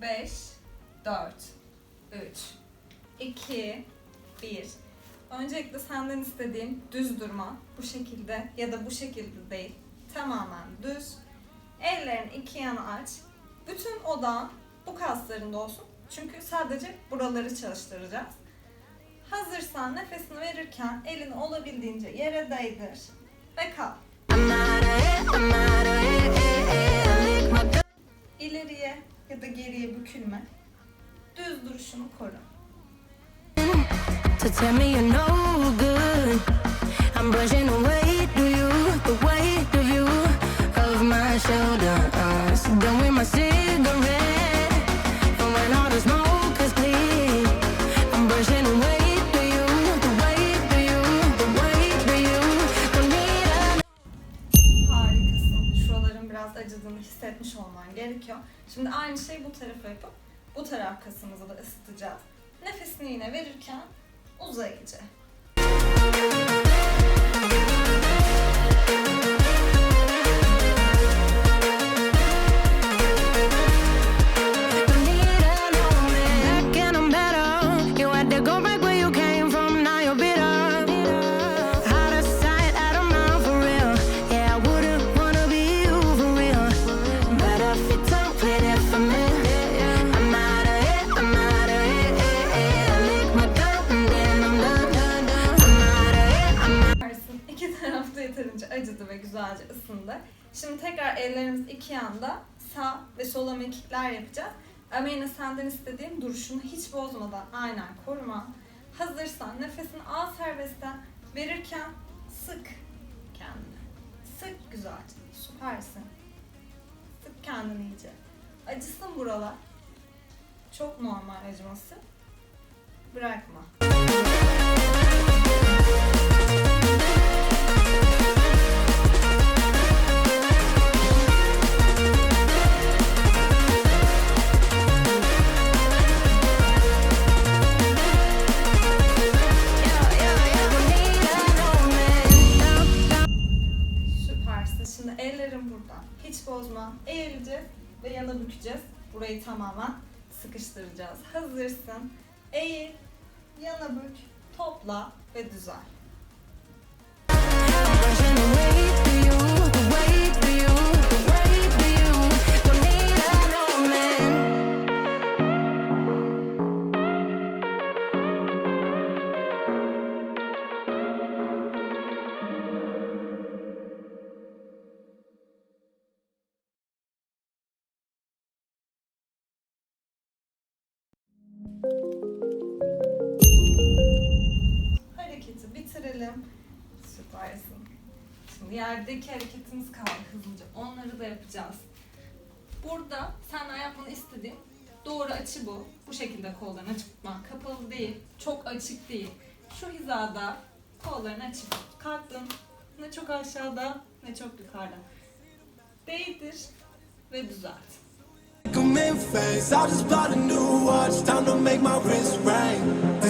5, 4, 3, 2, 1. Öncelikle senden istediğim düz durma. Bu şekilde ya da bu şekilde değil. Tamamen düz. Ellerini iki yana aç. Bütün odağın bu kaslarında olsun. Çünkü sadece buraları çalıştıracağız. Hazırsan nefesini verirken elini olabildiğince yere değdir ve kal. I'm out of it, I'm out of it, bükülme. Düz duruşunu koru. to tell me you're no good. I'm brushing away acıdığını hissetmiş olman gerekiyor. Şimdi aynı şeyi bu tarafa yapıp bu taraf kasımızı da ısıtacağız. Nefesini yine verirken uza yeterince acıdı ve güzelce ısındı. Şimdi tekrar ellerimiz iki yanda sağ ve sola mekikler yapacağız. Ama yine senden istediğim duruşunu hiç bozmadan aynen koruma. Hazırsan nefesini al serbestten verirken sık kendini. Sık güzelce. Süpersin. Sık kendini iyice. Acısın buralar. Çok normal acıması. Bırakma. Şimdi ellerim burada. Hiç bozma. Eğileceğiz ve yana bükeceğiz. Burayı tamamen sıkıştıracağız. Hazırsın. Eğil, yana bük, topla ve düzel. Hareketi bitirelim. Süpersin. Şimdi yerdeki hareketimiz kaldı hızlıca. Onları da yapacağız. Burada senden yapmanı istediğim doğru açı bu. Bu şekilde kollarını açık tutman. Kapalı değil, çok açık değil. Şu hizada kollarını açıp kalktın. Ne çok aşağıda ne çok yukarıda. Değdir ve düzelt. Phase. I'll just bought a new watch. Time to make my wrist ring. The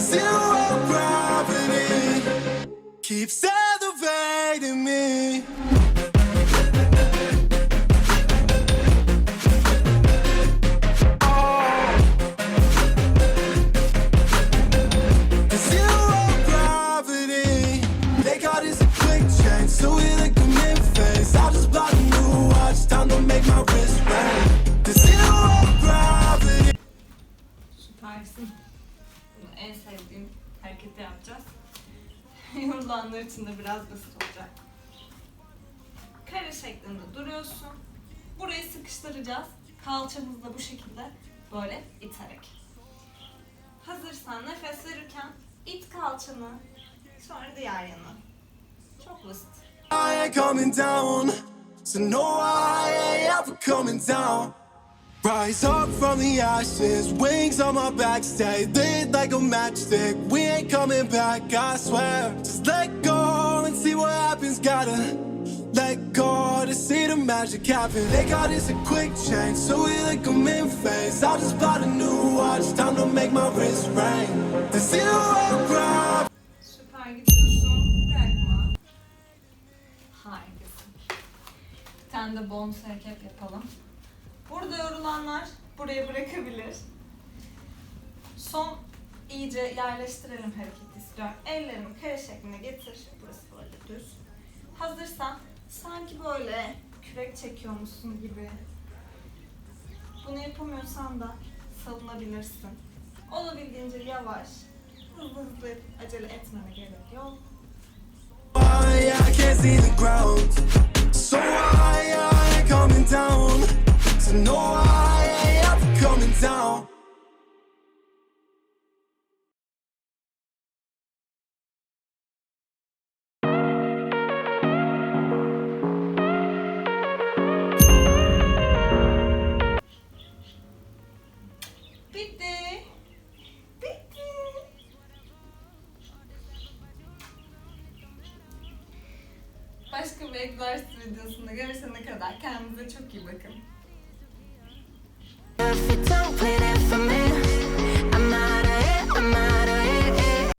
Yorulanlar için de biraz basit olacak. Kare şeklinde duruyorsun. Burayı sıkıştıracağız. Kalçamızı bu şekilde böyle iterek. Hazırsan nefes verirken it kalçanı, sonra diğer yana. Çok basit. I ain't coming down, so no, I ain't ever coming down. Rise up from the ashes, wings on my back, stay lit like a matchstick. We ain't coming back, I swear. Just let go and see what happens. Gotta let go to see the magic happen. They got us a quick change, so we like them in phase. I just bought a new watch, time to make my wrist ring. The gidiyorsun. Bırakma. Harikasın. Bir tane de bonus hareket yapalım. Burada yorulanlar buraya bırakabilir. Son iyice yerleştirelim hareketi istiyorum. Ellerimi kare şekline getir. Burası böyle düz. Hazırsan sanki böyle kürek çekiyormuşsun gibi. Bunu yapamıyorsan da salınabilirsin. Olabildiğince yavaş, hızlı hızlı acele etmene gerek yok. I can't see the ground. So I ain't coming down. Bitti. Bitti. Başka bir egzersiz videosunda görüşene kadar kendinize çok iyi bakın. If it don't wait for me.